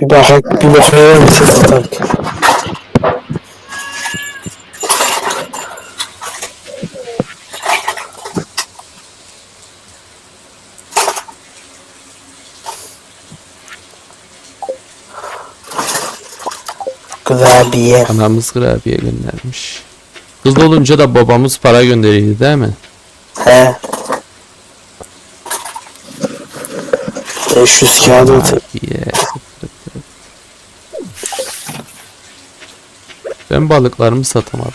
Bir bakak bir bakaya bir ses atak. Kurabiye. Anamız kurabiye göndermiş. Kız olunca da babamız para gönderiyordu değil mi? He. 500 kağıt atı. Kurabiye. Ben balıklarımı satamadım.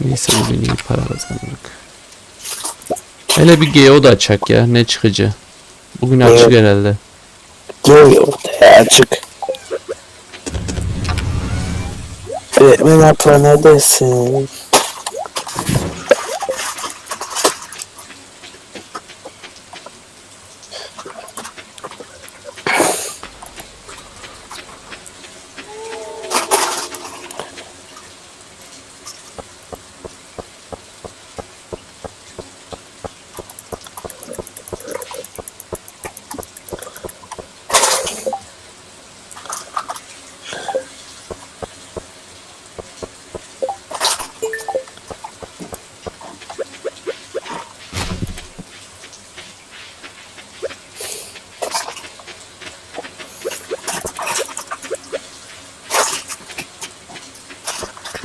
Neyse bugün iyi para kazandık. Hele bir geo da açak ya ne çıkıcı. Bugün açık herhalde. Gel ortaya açık. Öğretmen abla neredesin?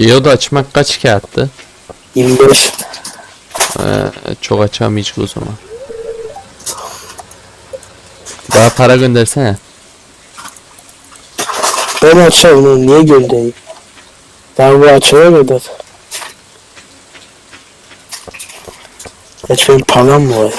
Geo da açmak kaç kağıttı? 25. Ee, çok açamayacak o zaman. Daha para göndersene. Ben açarım onu niye göndereyim? Daha bu açana kadar. Geç benim param mı var?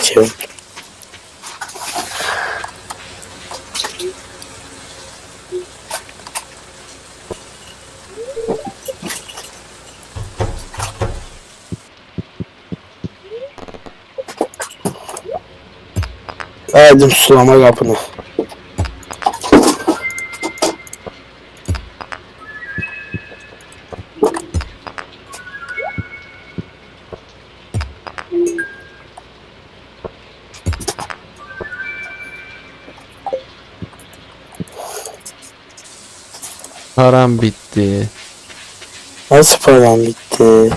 Verdim sulama kapını. Param bitti. Nasıl param bitti?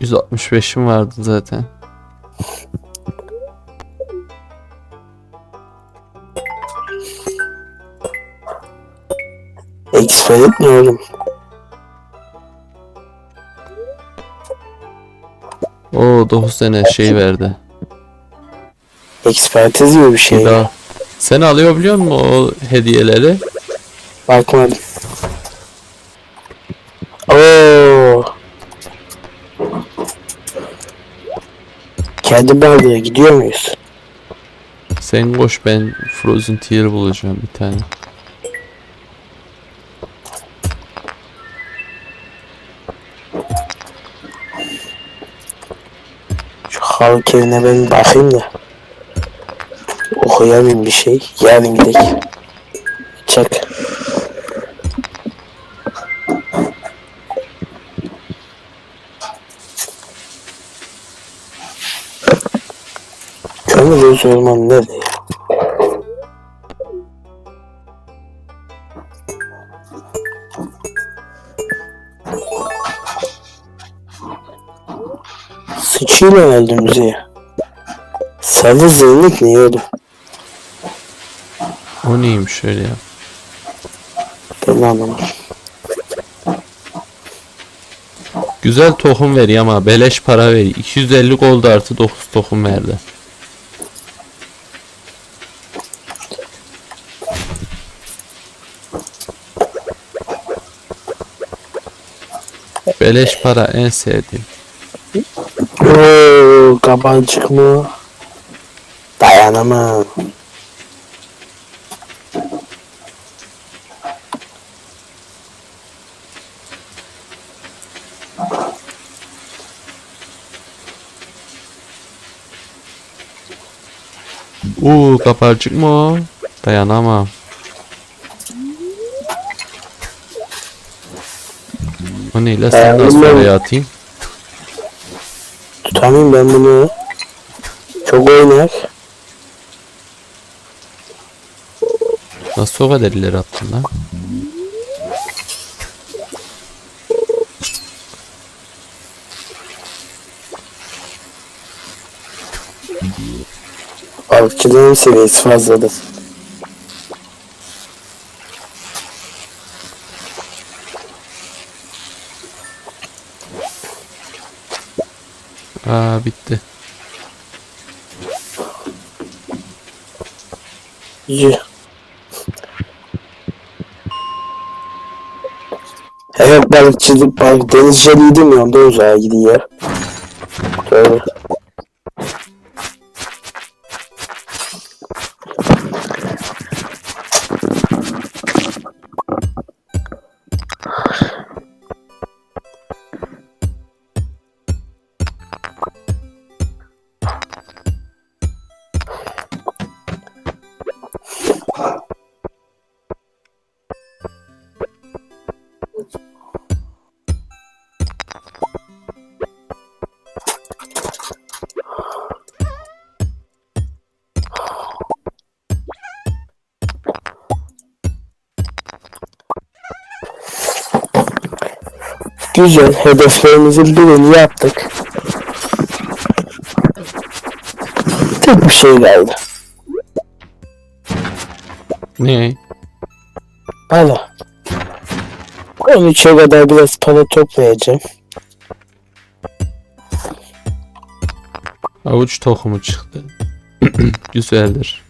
165'im vardı zaten. Eksper etmiyorum. O 9 tane şey verdi. Ekspertiz gibi bir şey. Bir daha. Sen alıyor biliyor musun o hediyeleri? Bakmadım. Oo. Kendi baldıya gidiyor muyuz? Sen koş ben Frozen Tear bulacağım bir tane. Halk evine ben bakayım da. Okuyamayayım bir şey. Yarın gidelim. Çak. Kömür öz orman nerede Sıçıyla geldim müzeye. Sarı zeynik ne oğlum? O neymiş öyle ya? Ben anlamadım. Güzel tohum veriyor ama beleş para veriyor. 250 gold artı 9 tohum verdi. Beleş para en sevdiğim. Oo, kabancık mı? Dayanamam. Uuu kaparcık mı o? Dayanamam. O neyle sen nasıl oraya atayım? Tutamayayım ben bunu. Çok oynar. Nasıl o kadar ileri attın lan? Balıkçılığın seviyesi fazladır. Evet balıkçılık balık denizciliydim ya ondan uzağa gidiyor. Güzel. Hedeflerimizin birini yaptık. Tek bir şey kaldı. Ne? Para. 13'e kadar biraz para toplayacağım. Avuç tohumu çıktı. Güzeldir.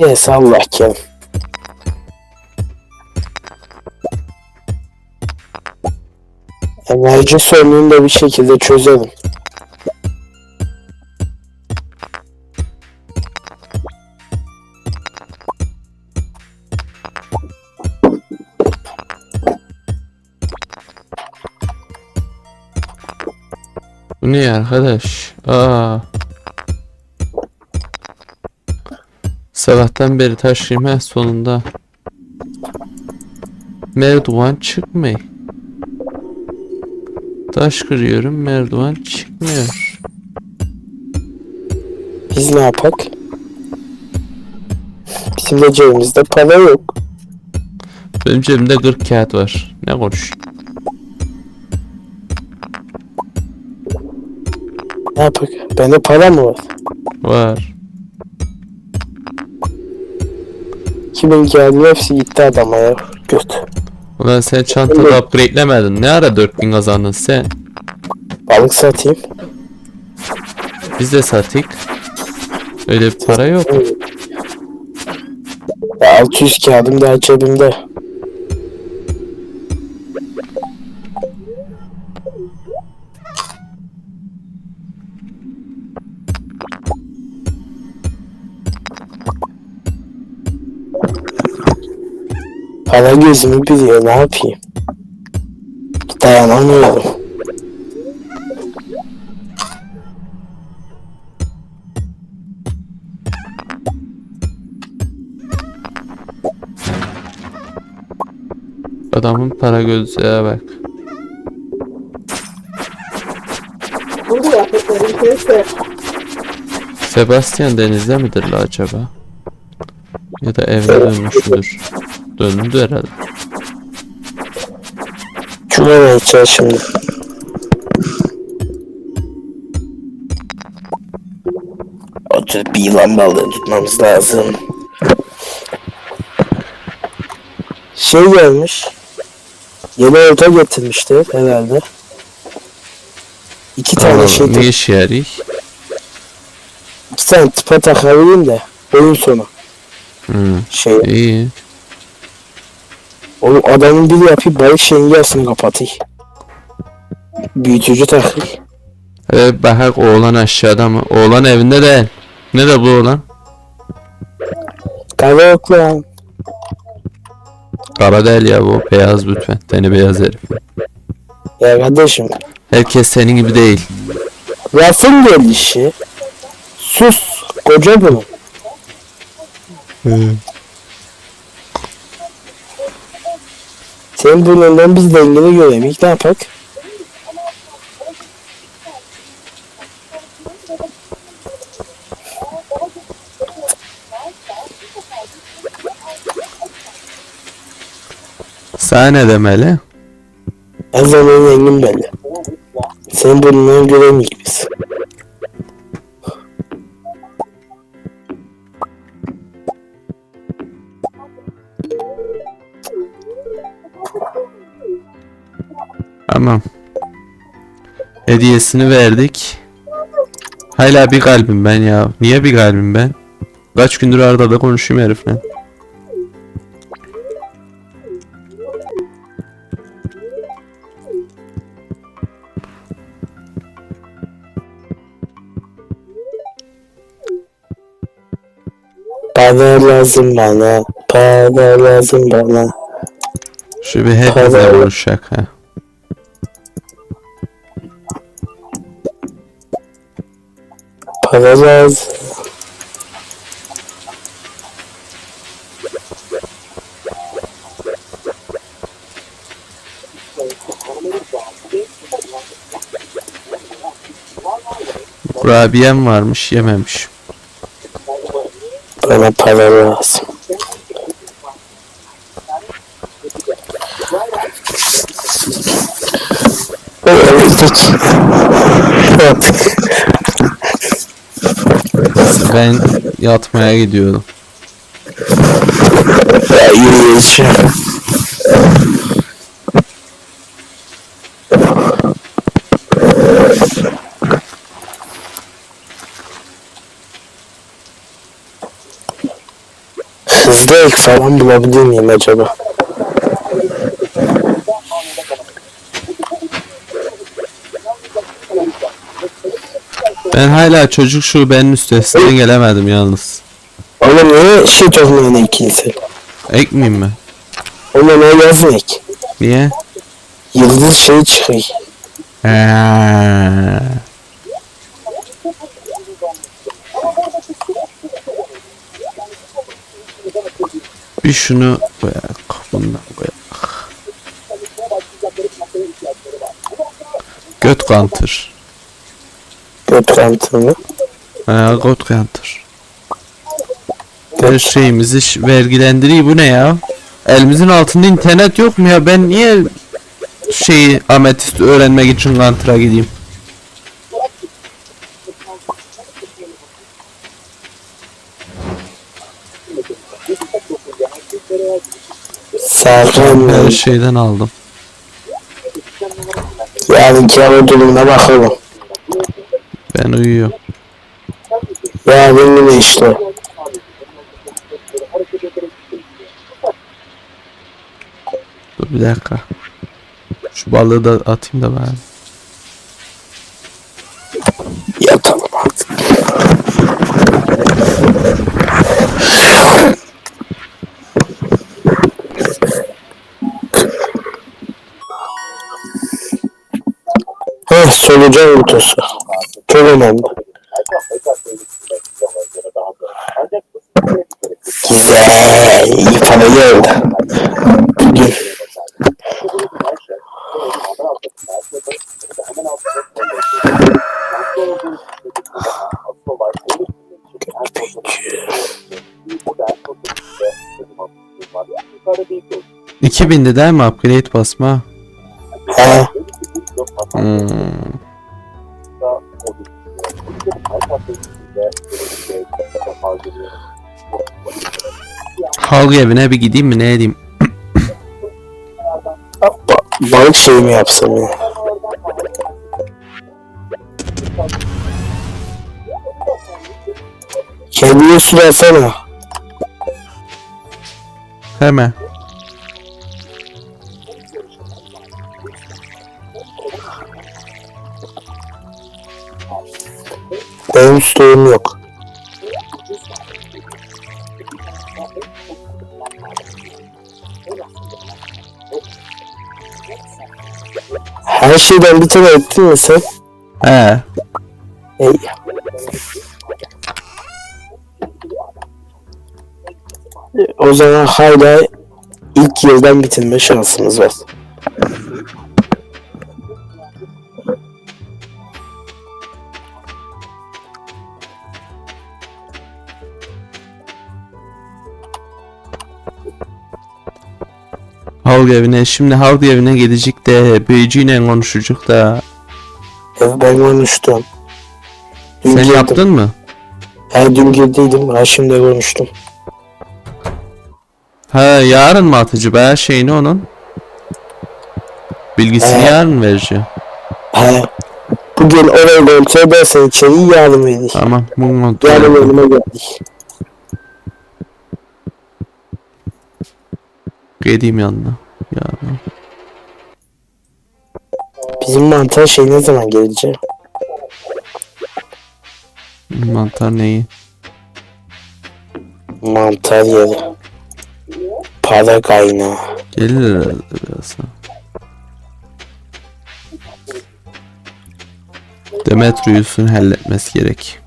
Yes Allah kerim. Enerji sorununu da bir şekilde çözelim. Bu ne arkadaş? Aa. Sabahtan beri taşıyayım ha sonunda. Merdiven çıkmıyor. Taş kırıyorum merdiven çıkmıyor. Biz ne yapak? Bizim de cebimizde para yok. Benim cebimde 40 kağıt var. Ne konuş? Ne yapak? Bende para mı var? Var. 2000 kağıdın hepsi gitti adama ya. Göt. Ulan sen çantada upgrade'lemedin. Ne ara 4000 kazandın sen? Balık satayım. Biz de satık. Öyle bir para yok. Ya 600 kağıdım daha cebimde. Para gözümü biliyor ne yapayım? Dayanamıyorum. Adamın para gözlüğe bak. Sebastian denizde midir la acaba? Ya da evine dönmüş müdür? Döndü herhalde. Şuna ne içeceğiz şimdi? Oturup bir yılan balığı tutmamız lazım. Şey gelmiş. Yeni olta getirmişti herhalde. İki tane şey, ne işe yarıyor? iki tane tıpa takabileyim de oyun sonu. Hı, Şey, iyi. O adamın biri yapıyor balık şeyini yarısını kapatıyor. Büyütücü takıyor. Evet bak oğlan aşağıda mı? Oğlan evinde değil. Nerede bu oğlan? Kara yok lan. Kara değil ya bu. Beyaz lütfen. Seni beyaz herif. Ya kardeşim. Herkes senin gibi değil. Lafın gelişi. Sus. Koca bunu. Senin burnundan biz dengeli göremek. Ne yapak? Sana ne demeli? Azalın rengin belli. Senin burnundan göremek biz. Hediyesini verdik. Hala bir kalbim ben ya. Niye bir kalbim ben? Kaç gündür arada da konuşuyorum herifle. Para lazım bana. Para lazım bana. Hepimize Tamam. konuşacak ha. Lazım. Kurabiyem varmış yememiş. Bana para lazım. Evet. Ben yatmaya gidiyorum. Ya yürüyüş. Hızlı ek falan bulabilir miyim acaba? Ben hala çocuk şubenin üstesinden gelemedim yalnız. Oğlum niye shit olmayan ekilse? Ekmeyeyim mi? Oğlum ne yazın ek? Niye? Yıldız şey çıkıyor. Ha. Bir şunu koyak, bundan koyak. Göt kantır. Göt kantını. Ha, göt kantır. Her şeyimizi vergilendiriyor. Bu ne ya? Elimizin altında internet yok mu ya? Ben niye şeyi ametist öğrenmek için kantıra gideyim? Sakın. Her şeyden aldım. Yani kâr durumuna bakalım. Ben uyuyorum. Yarın yine işte. Dur bir dakika. Şu balığı da atayım da ben. Yatalım artık. Heh, solucan ortası. Çok önemli. Güzel. Bugün. Peki. 2000'de değil mi upgrade basma? He. Hmm. Halk evine bir gideyim mi ne edeyim? Ba- balık şey mi yapsam ya? Kendine su versene. Hemen. Benim stoğum yok. Her şeyden bir tane ettin mi sen? He. Ey. O zaman hala ilk yıldan bitirme şansınız var. Havg evine. Şimdi Havg evine gidecek de büyücüyle konuşacak da. Evet ben konuştum. Dün Sen girdim. yaptın mı? He dün girdiydim. Ha şimdi konuştum. Ha yarın mı atıcı be şeyini onun? Bilgisini Ee. yarın vereceğim. He. Bugün kontrol edersen içeriği yarın verdik. Tamam. Bunu Yarın önüme geldik. Gideyim yanına. Yarın. Bizim mantar şey ne zaman gelecek? Mantar neyi? Mantar yeri. Para kaynağı. Gelir herhalde birazdan. Demetrius'un halletmesi gerek.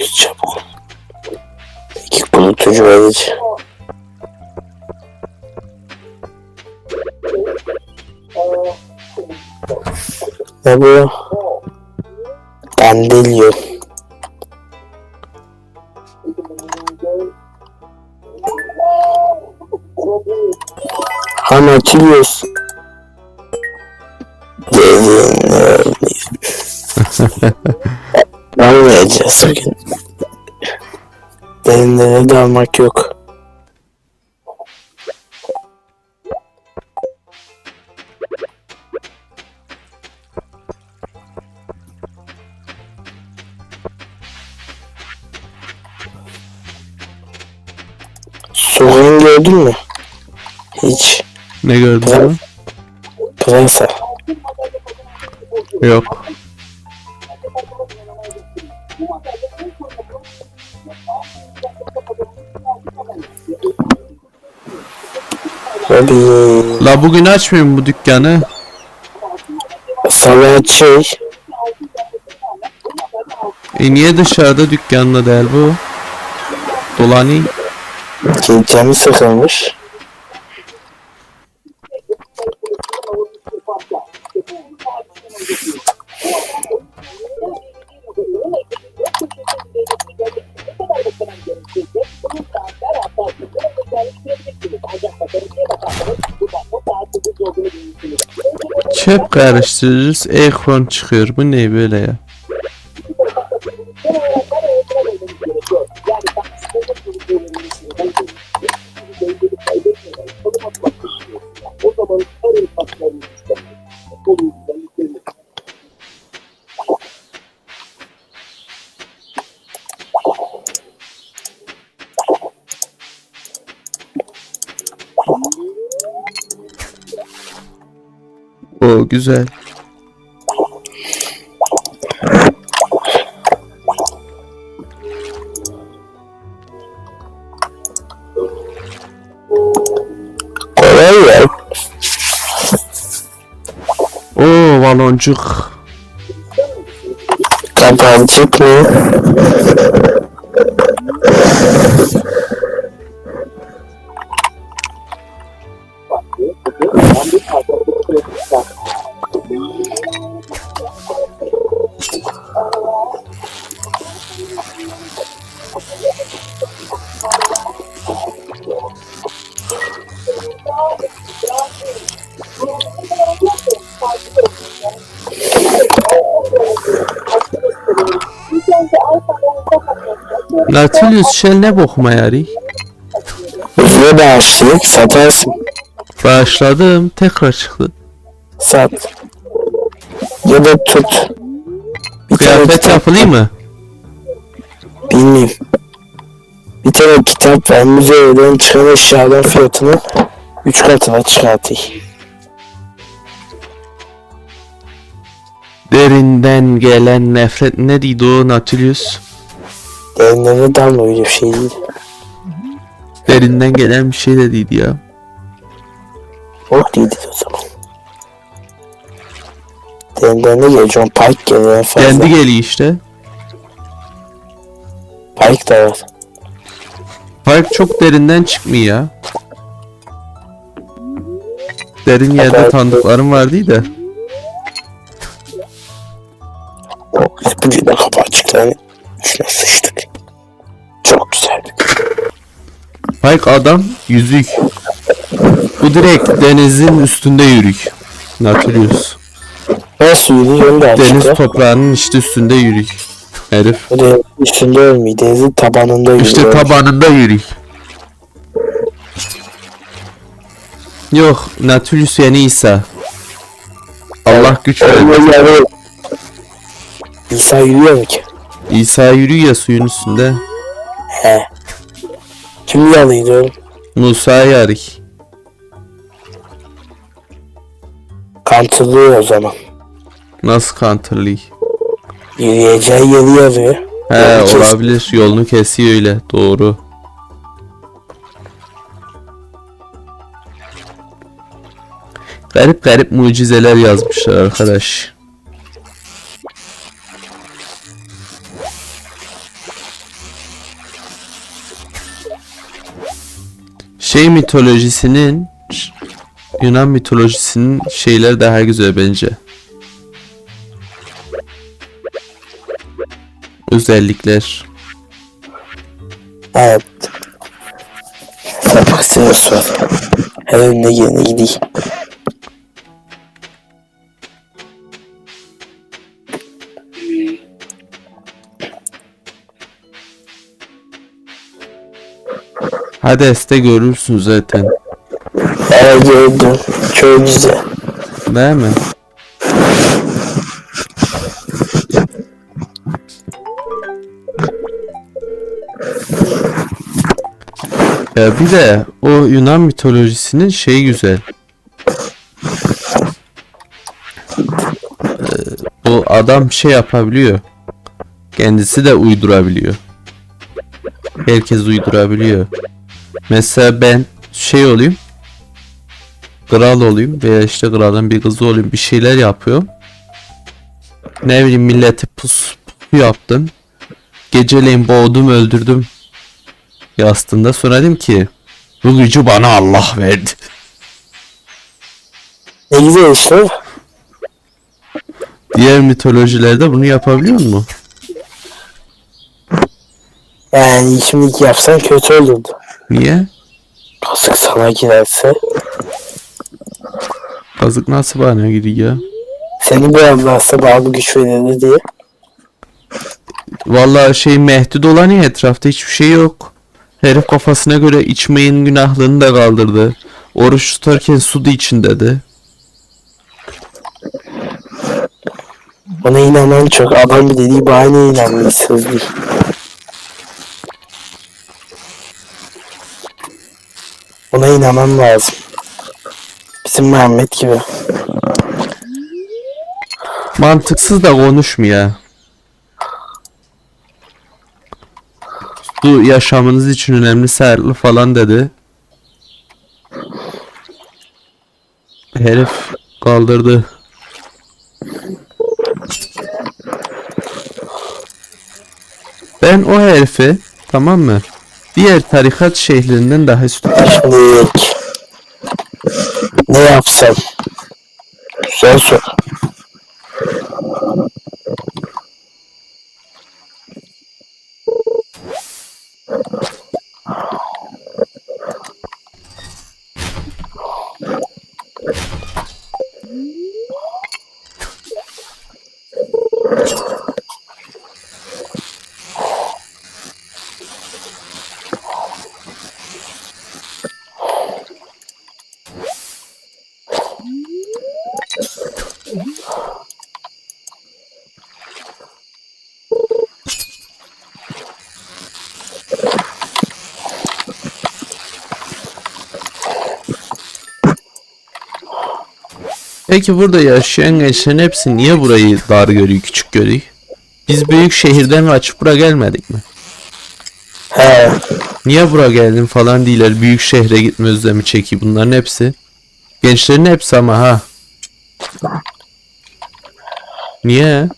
Düz çabuk. İki kurutucu verici. Ne bu? Dandelion. Han açılıyoruz. Derinler. Almayacağız sakın. Derinlere dalmak yok. Ne gördün mü? Pırasa. Yok. Tabii. La bugün açmayayım bu dükkanı. Salat şey. E niye dışarıda dükkanla değil bu? Dolani. Ki canı sıkılmış. Çöp karıştırırız. Ekron çıkıyor. Bu ne böyle ya? Güzel. Kolay ya. O baloncuk. Kabarcık mı? Nautilus Shell ne bokuma yarıyor? Üfle bağışlayıp satarsın. Başladım tekrar çıktı. Sat. Ya da tut. Bir Kıyafet yapılayım mı? Bilmiyorum. Bir tane kitap var. Müzeyden çıkan eşyaların fiyatını 3 katına çıkartayım. Derinden gelen nefret ne o Nautilus? Derinlere dalma öyle bir şey değil. Derinden gelen bir şey de dedi ya. Ok değildi o zaman. Derinlerine geliyor. John Pike geliyor en fazla. Kendi geliyor işte. Pike da var. Park çok derinden çıkmıyor ya. Derin yerde Evet. tanıdıklarım vardı da. O biz bu cüda kapı açıklarını içine Spike adam yüzük. Bu direkt denizin üstünde yürük. Nautilus. Nasıl yürüyor da Deniz açıkla. toprağının işte üstünde yürük. Herif. Böyle üstünde ölmüyor. Denizin tabanında yürüyor. İşte tabanında yürük. Yok Nautilus yani İsa. Allah güç verdi. Öyle. İsa yürüyor mu ki? İsa yürüyor ya suyun üstünde. He. Kim yanıydı oğlum? Musa yarik. Kantırlıyor o zaman. Nasıl counterly? Yürüyeceği yeri yazıyor. He Yolunu kes- olabilir. Yolunu kesiyor öyle. Doğru. Garip garip mucizeler yazmışlar arkadaş. Şey mitolojisinin Yunan mitolojisinin şeyler daha güzel bence. Özellikler. Evet. Sapık Zeus var. Her önüne gelene gideyim. Hades'te görürsün zaten. Evet gördüm. Çok güzel. Değil mi? Ya bir de o Yunan mitolojisinin şeyi güzel. Ee, o adam şey yapabiliyor. Kendisi de uydurabiliyor. Herkes uydurabiliyor. Mesela ben şey olayım kral olayım veya işte kralın bir kızı olayım bir şeyler yapıyorum. Ne bileyim milleti pus, pus yaptım. Geceleyin boğdum öldürdüm. Yastığında sonra dedim ki bu gücü bana Allah verdi. Ne güzel işte. Diğer mitolojilerde bunu yapabiliyor mu? Yani şimdi yapsan kötü olurdu. Niye? Kasık sana girerse. Kazık nasıl bana gidiyor? Seni beğenmezse bağlı güç verirdi diye. Vallahi şey Mehdi dolanıyor etrafta hiçbir şey yok. Herif kafasına göre içmeyin günahlarını da kaldırdı. Oruç tutarken su da için dedi. Ona inanan çok. Adam dediği bahane inanmıyor. Söz değil. Ona inanan lazım. Bizim Muhammed gibi. Mantıksız da konuşmuyor. Su yaşamınız için önemli sağlıklı falan dedi. Herif kaldırdı. Ben o herifi tamam mı? Diğer tarikat şeyhlerinden daha üstün. Şimdi ne yapsam? Güzel sor. Peki burada yaşayan gençlerin hepsi niye burayı dar görüyor, küçük görüyor? Biz büyük şehirden kaçıp buraya gelmedik mi? He. Niye bura geldin falan değiller. Büyük şehre gitme özlemi çekiyor bunların hepsi. Gençlerin hepsi ama ha. Niye?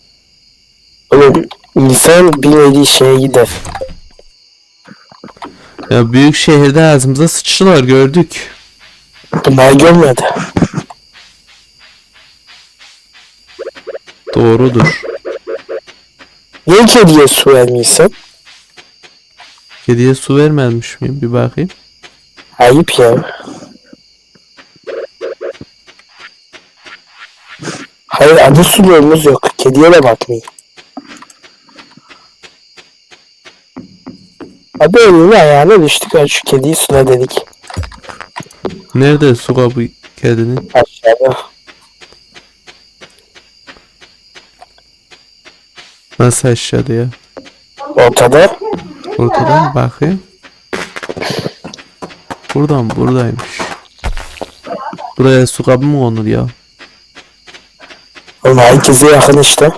Oğlum insan bilmediği şeye gider. Ya büyük şehirde ağzımıza sıçtılar gördük. Bunlar görmedi. Doğrudur. Niye kediye su vermiyorsun? Kediye su vermemiş miyim bir bakayım. Ayıp ya. Hayır adı suluğumuz yok. Kediye de bakmayın. Abi elini ayağına düştük. Ha, Şu kediyi sula dedik. Nerede su kabı kedinin? Aşağıda. Nasıl aşağıda ya? Ortada. Ortadan bakayım. Buradan buradaymış. Buraya su kabı mı konur ya? Oğlum herkese yakın işte.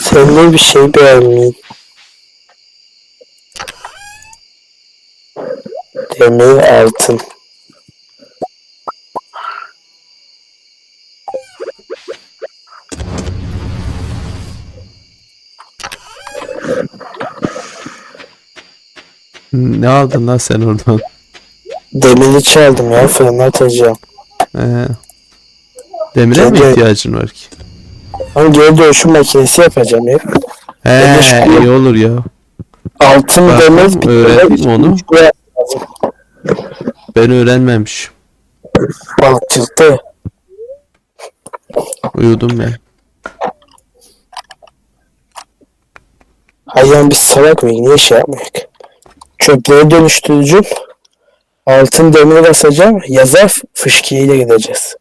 Seninle bir şey beğenmeyin. Demir altın. Ne aldın lan sen oradan? Demiri çaldım ya fırına atacağım. Ee, demire mi Kedi- ihtiyacın var ki? Ama geri dönüşüm makinesi yapacağım ya. He iyi olur ya. Altın Bak, demir bir öğrettim kere onu. Ben öğrenmemişim. Balıkçılıkta Uyudum ben. hayvan biz salak mıyız? Niye şey yapmıyoruz? Çöpleri dönüştüreceğim. Altın demiri basacağım. Yazar fışkiyeyle gideceğiz.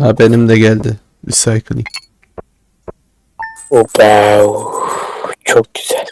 Ha benim de geldi. Recycling. Wow. Çok güzel.